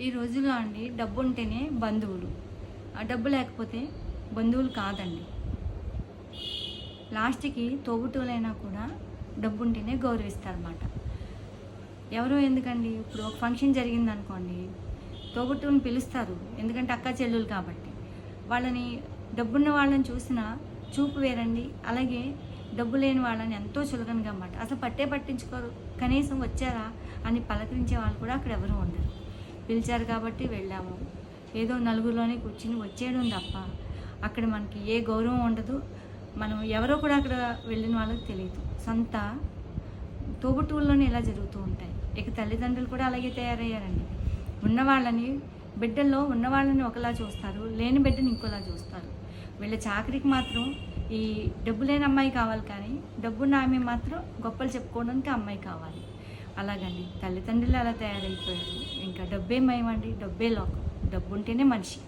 ఈ రోజుల్లో అండి డబ్బు ఉంటేనే బంధువులు. ఆ డబ్బు లేకపోతే బంధువులు కాదండి. లాస్ట్కి తోబుట్టువులైనా కూడా డబ్బు ఉంటేనే గౌరవిస్తారన్నమాట. ఎవరో ఎందుకండి? ఇప్పుడు ఒక ఫంక్షన్ జరిగింది అనుకోండి తోబుట్టువుని పిలుస్తారు. ఎందుకంటే అక్క చెల్లెలు కాబట్టి. వాళ్ళని డబ్బున్న వాళ్ళని చూసిన చూపు వేరండి. అలాగే డబ్బు లేని వాళ్ళని ఎంతో చులకనగా అన్నమాట. అసలు పట్టే పట్టించుకోరు. కనీసం వచ్చారా అని పలకరించే వాళ్ళు కూడా అక్కడ ఎవరు ఉండరు. పిలిచారు కాబట్టి వెళ్ళాము. ఏదో నలుగురిలోనే కూర్చుని వచ్చేయడం తప్ప అక్కడ మనకి ఏ గౌరవం ఉండదు. మనం ఎవరో కూడా అక్కడ వెళ్ళిన వాళ్ళకి తెలియదు. సొంత తోబుట్టువుల్లోనే ఇలా జరుగుతూ ఉంటాయి. ఇక తల్లిదండ్రులు కూడా అలాగే తయారయ్యారండి. ఉన్నవాళ్ళని బిడ్డల్లో ఉన్నవాళ్ళని ఒకలా చూస్తారు. లేని బిడ్డని ఇంకోలా చూస్తారు. వీళ్ళ చాకరికి మాత్రం ఈ డబ్బు లేని అమ్మాయి కావాలి కానీ డబ్బున్న ఆమె మాత్రం గొప్పలు చెప్పుకోవడానికి అమ్మాయి కావాలి. అలాగండి. తల్లిదండ్రులు అలా తయారైపోయారు. ఇంకా డబ్బే మయమండి. డబ్బే లోకం. డబ్బు ఉంటేనే మనిషి.